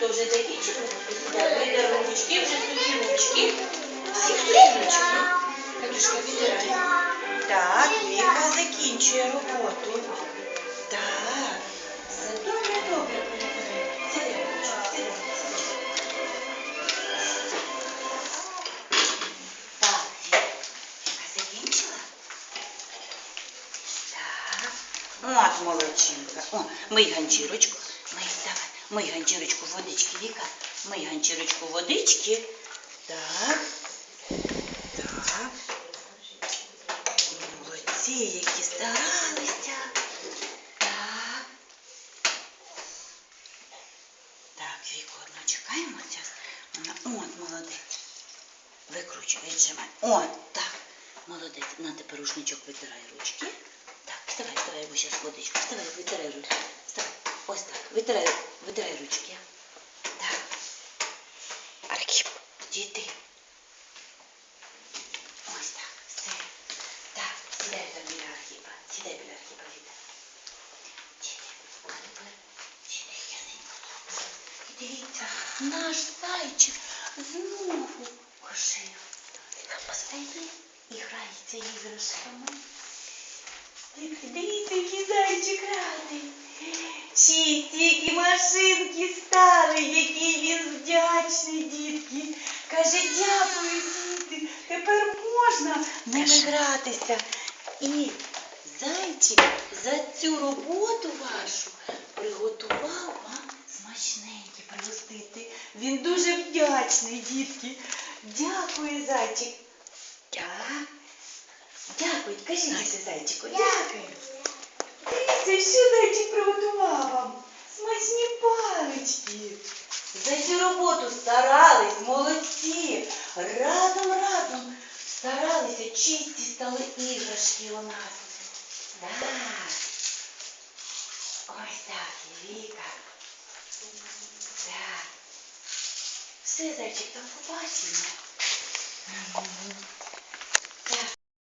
Хто вже закінчив? Витер ручки, вже сухі ручки. Всі ручки. Катюшка, витирай. Так, Віка закінчує роботу. Так. Все добре, добре. Сиди, ручки, сиди, сиди. Так, Віка закінчила? Так. От молодчинка. О, мий ганчірочку. Мий, давай. Мий ганчірочку водички, Віка. Мий ганчірочку водички. Так. Так. Молодці, які старалися. Так. Так, Віку, одну чекаємо зараз. Вона, от, молодець. Викручуй, віджимай. От, так. Молодець. На тепер рушничок витирай ручки. Так, вставай, вставай, бо зараз водичку. Вставай, витирай ручки. Ось так. Витирай, витирай ручки. Так. Архіп. Діти. Ось так. Все. Так, сідай там біля архіпа. Сідай біля архіпа, Віта. Діти, а тепер діти. І дивіться, наш зайчик знову ожив. Посидить і грається іграшками. Дивіться, який зайчик радий. Чи стільки машинки стали, який він вдячний, дітки. Каже, дякую, діти, тепер можна ними гратися. І зайчик за цю роботу вашу приготував вам смачненьке пригостити. Він дуже вдячний, дітки. Дякую, зайчик. Так. Дякую, кажіть, зайчику. Дякую. Дивіться, що зайчик приготував вам. Смачні палички. За цю роботу старались, молодці. Разом старалися, чисті стали іграшки у нас. Так. Ось так, Віка. Так. Все, зайчик, там побачимо.